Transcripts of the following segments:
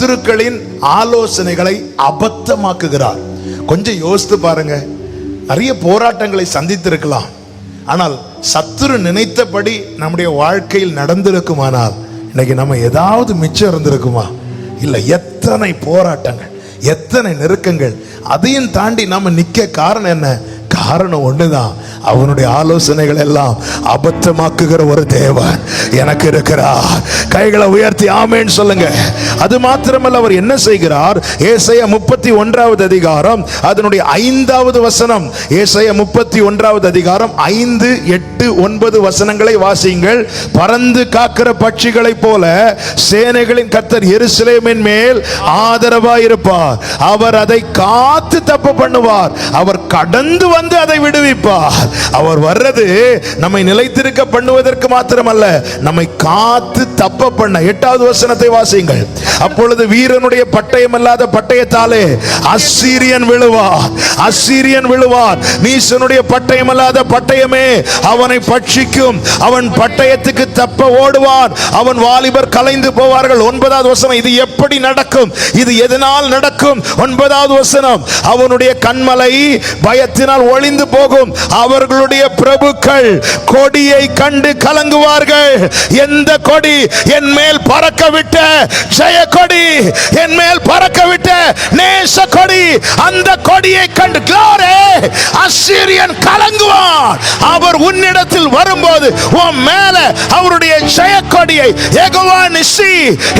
சத்துருக்களின் ஆலோசனைகளை அபத்தமாக்குகிறார். கொஞ்சம் யோசித்து பாருங்க. நிறைய போராட்டங்களை சந்தித்திருக்கலாம். ஆனால் சத்துரு நினைத்தபடி நம்முடைய வாழ்க்கையில் நடந்திருக்குமானால் இன்னைக்கு நம்ம ஏதாவது மிச்சம் இருந்திருக்குமா? இல்லை எத்தனை போராட்டங்கள் எத்தனை நெருக்கங்கள் அதையும் தாண்டி நம்ம நிற்க காரணம் என்ன? காரணம் ஒண்ணுதான். அவனுடைய ஆலோசனைகள் எல்லாம் அபத்தமாக்குகிற ஒரு தேவன் எனக்கு இருக்கிறார். கைகளை உயர்த்தி ஆமேன்னு சொல்லுங்க. அது மாத்திரமல்ல அவர் என்ன செய்கிறார்? ஏசைய முப்பத்தி ஒன்றாவது அதிகாரம் அதனுடைய ஐந்தாவது வசனம். ஏசைய முப்பத்தி ஒன்றாவது அதிகாரம் ஐந்து எட்டு ஒன்பது வசனங்களை வாசியுங்கள். பறந்து காக்கிற பட்சிகளைப் போல சேனைகளின் கத்தர் எருசலேமின் மேல் ஆதரவாயிருப்பார். அவர் அதை காத்து தப்பு பண்ணுவார். அவர் கடந்து வந்து அதை விடுவிப்பார். அவர் வர்றது நம்மை நிலைத்திருக்க பண்ணுவதற்கு மாத்திரமல்ல நம்மை காத்து தப்ப பண்ண. எட்டாவது வசனத்தை வாசியுங்கள். அப்பொழுது வீரனுடைய பட்டயம் அல்லாத பட்டயத்தாலே அசீரியன் விழுவார். அசீரியன் விழுவார். நீசனுடைய பட்டயம் அல்லாத பட்டயமே அவனை பட்சிக்கும். அவன் பட்டயத்துக்கு தப்ப ஓடுவான் அவன் வாலிபர் கலைந்து போவார்கள். ஒன்பதாவது வசனம் இது எப்படி நடக்கும்? இது எதனால் நடக்கும்? ஒன்பதாவது வசனம் அவனுடைய கண்மலை பயத்தினால் ஒளிந்து போகும். அவர்களுடைய பிரபுக்கள் கொடியை கண்டு கலங்குவார்கள். எந்த கொடி என் மேல் பறக்க விட்ட ஜெய கொடி என் மேல் பறக்க விட்ட நேச கொடி அந்த கொடியை கண்டு glory அசிரியன் கலங்குவான். உன்னிடத்தில் வரும்போது உன் மேல அவருடைய ஜெய கொடியை நிசி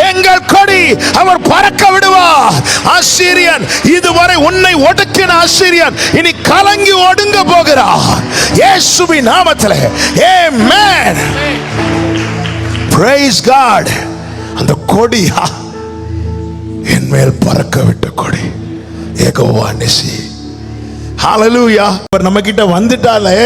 எங்கள் கொடி அவர் பறக்க விடுவார் ஆசிரியன் இதுவரை உன்னை ஒடுக்கின ஆசிரியன் இனி கலங்கி ஒடுங்க போகிறார் இயேசுவி நாமத்தில் ஏ மேன் பிரைஸ் காட் அந்த கொடியா என் மேல் பறக்க விட்ட கொடி ஏகோவா நிசி ஹalleluya அவர் நம்ம கிட்ட வந்துட்டாலே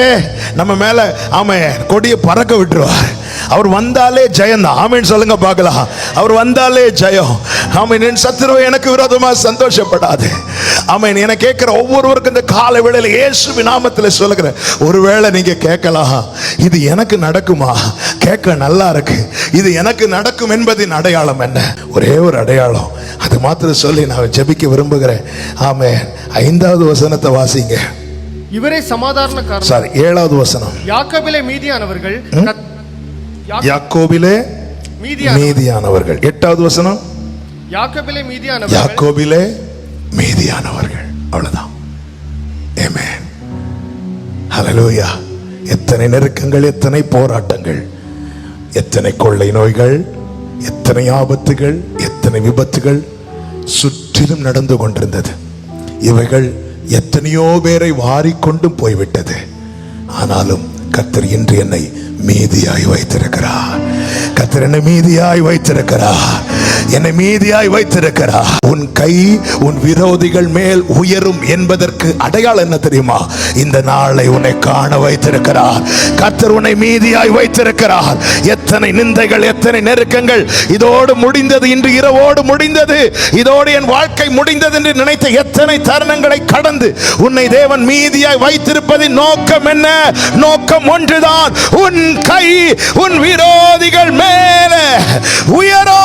நம்ம மேல ஆமென் கொடியை பறக்க விட்டுருவார். அவர் வந்தாலே ஜெயம் தான் ஆமென் சொல்லுங்க பார்க்கலாம். அவர் வந்தாலே ஜெயம். ஆமீன் என் சத்துருவை எனக்கு விரோதமா சந்தோஷப்படாது. ஆமீன் என கேட்கிற ஒவ்வொருவருக்கும் இந்த கால வேளையில் இயேசு நாமத்தில் சொல்லுகிறேன் ஒருவேளை நீங்க கேட்கலாம். இது எனக்கு நடக்குமா? கேட்க நல்லா இருக்கு. இது எனக்கு நடக்கும் என்பதின் அடையாளம் என்ன? ஒரே ஒரு அடையாளம். அது மாத்திரம் சொல்லி நான் ஜெபிக்க விரும்புகிறேன். ஆமென். ஐந்தாவது வசனத்தை வாசிங்க. இவரே சமாதானக்காரர் சாரி ஏழாவது வசனம். யாக்கோபிலே மீதியானவர்கள் யாக்கோபிலே மீதியான மீதியானவர்கள். எட்டாவது வசனம். யாக்கோபிலே மீதியானவர்கள். யாக்கோபிலே மீதியானவர்கள். அவ்வளவுதான். ஆமென் ஹalleluya எத்தனை நெருக்கங்கள் எத்தனை போராட்டங்கள் எத்தனை கொள்ளை நோய்கள் எத்தனை ஆபத்துகள் எத்தனை விபத்துகள் சுற்றிலும் நடந்து கொண்டிருந்தது. இவைகள் எத்தனையோ பேரை வாரிக்கொண்டும் போய்விட்டது. ஆனாலும் கத்தர் இன்று என்னை மீதியாய் வைத்திருக்கிறார். கத்தர் என்னை மீதியாய் வைத்திருக்கிறார் என்னை மீதியாய் வைத்திருக்கிறார் உன் கை உன் விரோதிகள் மேல் உயரும் என்பதற்கு அடையாளம் என்ன தெரியுமா? இந்த நாளை உன்னை காண வைத்திருக்கிறார் கத்தர் உன்னை மீதியாய் வைத்திருக்கிறார் எத்தனை நிந்தைகள் எத்தனை நெருக்கங்கள். இதோடு முடிந்தது இன்று இரவோடு முடிந்தது. இதோடு என் வாழ்க்கை முடிந்தது என்று நினைத்த எத்தனை தருணங்களை கடந்து உன்னை தேவன் மீதியாய் வைத்திருப்பதின் நோக்கம் என்ன? நோக்கம் ஒன்றுதான். உன் கை உன் விரோதிகள் மேலே உயரோ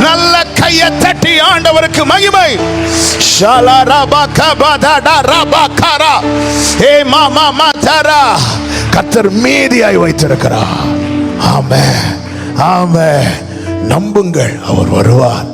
நல்ல கையை தட்டி ஆண்டவருக்கு மகிமை. ஷலரபகபதடரபகரா. ஏ மாமா மாதரா. கத்தர் மீதியாய் வைத்திருக்கிறார். ஆமே ஆமே நம்புங்கள் அவர் வருவார்.